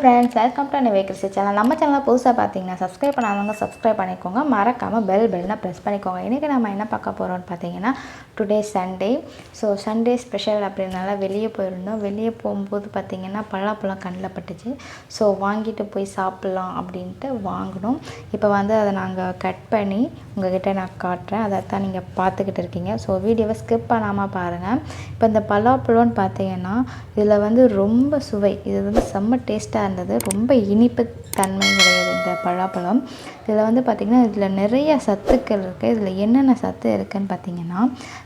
Friends welcome to வேக்கரிசி channel நம்ம சேனலில் புதுசாக பார்த்தீங்கன்னா சப்ஸ்கிரைப் பண்ணாதவங்க சப்ஸ்கிரைப் பண்ணிக்கோங்க. மறக்காமல் பெல் பெல்னா ப்ரெஸ் பண்ணிக்கோங்க. இன்றைக்கி நம்ம என்ன பார்க்க போகிறோம்னு பார்த்தீங்கன்னா today Sunday so Sunday special அப்படின்னால வெளியே போயிருந்தோம். வெளியே போகும்போது பார்த்தீங்கன்னா பழாப்பழம் கண்ணில் பட்டுச்சு. ஸோ வாங்கிட்டு போய் சாப்பிட்லாம் அப்படின்ட்டு வாங்கினோம். இப்போ வந்து அதை நாங்கள் கட் பண்ணி உங்ககிட்ட நான் காட்டுறேன். அதை தான் நீங்கள் பார்த்துக்கிட்டு இருக்கீங்க. ஸோ வீடியோவை ஸ்கிப் பண்ணாமல் பாருங்கள் இப்போ இந்த பலாப்பழம்னு பார்த்தீங்கன்னா இதில் வந்து ரொம்ப சுவை. இது வந்து செம்ம டேஸ்ட்டாக இருந்தது. ரொம்ப இனிப்பு தன்மை உடையது இந்த பலாப்பழம். இதில் வந்து பார்த்திங்கன்னா இதில் நிறைய சத்துக்கள் இருக்குது இதில் என்னென்ன சத்து இருக்குதுன்னு பார்த்தீங்கன்னா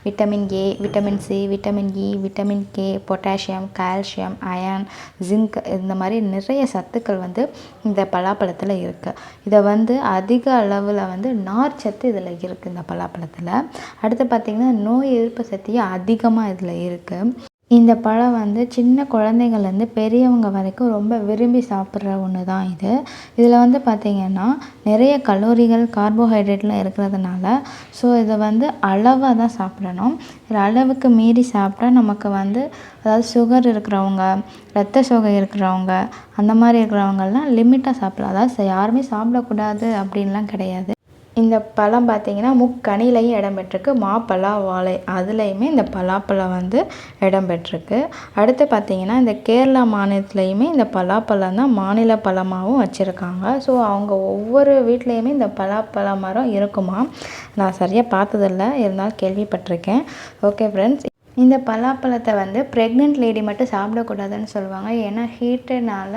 vitamin A vitamin C vitamin E vitamin K potassium calcium iron zinc இந்த மாதிரி நிறைய சத்துக்கள் வந்து இந்த பலாப்பழத்தில் இருக்குது இதை வந்து அதிக அளவில் வந்து நார் சத்து இதில் இருக்குது இந்த பலாப்பழத்தில். அடுத்து பார்த்திங்கன்னா நோய் எதிர்ப்பு சக்தியும் அதிகமாக இதில் இருக்குது இந்த பழம் வந்து சின்ன குழந்தைங்கள்லேருந்து பெரியவங்க வரைக்கும் ரொம்ப விரும்பி சாப்பிட்ற ஒன்று தான் இது. இதில் வந்து பார்த்திங்கன்னா நிறைய கலோரிகள் கார்போஹைட்ரேட்லாம் இருக்கிறதுனால ஸோ இதை வந்து அளவாக தான் சாப்பிடணும். இது அளவுக்கு மீறி சாப்பிட்டா நமக்கு வந்து அதாவது சுகர் இருக்கிறவங்க ரத்த சோகை இருக்கிறவங்க அந்த மாதிரி இருக்கிறவங்கெல்லாம் லிமிட்டாக சாப்பிட்லாம். அதாவது யாருமே சாப்பிடக்கூடாது அப்படின்லாம் கிடையாது. இந்த பழம் பார்த்திங்கன்னா முக்கனிலையும் இடம் பெற்றிருக்கு மாப்பழா வாழை அதுலேயுமே இந்த பலாப்பழம் வந்து இடம் பெற்றிருக்கு அடுத்து பார்த்திங்கன்னா இந்த கேரளா மாநிலத்துலேயுமே இந்த பலாப்பழம் தான் மாநில பழமாகவும் வச்சுருக்காங்க. ஸோ அவங்க ஒவ்வொரு வீட்லேயுமே இந்த பலாப்பழ மரம் இருக்குமா நான் சரியாக பார்த்ததில்ல. இருந்தாலும் கேள்விப்பட்டிருக்கேன். ஓகே ஃப்ரெண்ட்ஸ் இந்த பலாப்பழத்தை வந்து ப்ரெக்னென்ட் லேடி மட்டும் சாப்பிடக்கூடாதுன்னு சொல்லுவாங்க. ஏன்னா ஹீட்டுனால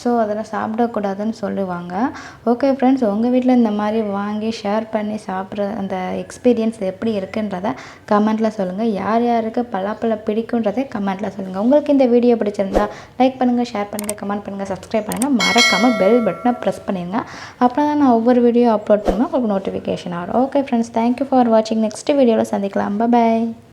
ஸோ அதெல்லாம் சாப்பிடக்கூடாதுன்னு சொல்லுவாங்க. ஓகே ஃப்ரெண்ட்ஸ் உங்கள் வீட்டில் இந்த மாதிரி வாங்கி ஷேர் பண்ணி சாப்பிட்ற அந்த எக்ஸ்பீரியன்ஸ் எப்படி இருக்குன்றத கமெண்ட்டில் சொல்லுங்கள் யார் யாருக்கு பலாப்பழம் பிடிக்குன்றதை கமெண்ட்டில் சொல்லுங்கள் உங்களுக்கு இந்த வீடியோ பிடிச்சிருந்தா லைக் பண்ணுங்கள் ஷேர் பண்ணுங்கள் கமெண்ட் பண்ணுங்கள் சப்ஸ்கிரைப் பண்ணுங்கள் மறக்காமல் பெல் பட்டனை ப்ரெஸ் பண்ணிடுங்க அப்புறம் தான் நான் ஒவ்வொரு வீடியோ அப்லோட் பண்ணுவேன் உங்களுக்கு நோட்டிஃபிகேஷன் ஆகும் okay friends thank you for வாட்சிங் நெக்ஸ்ட் வீடியோவில் சந்திக்கலாம். பாய்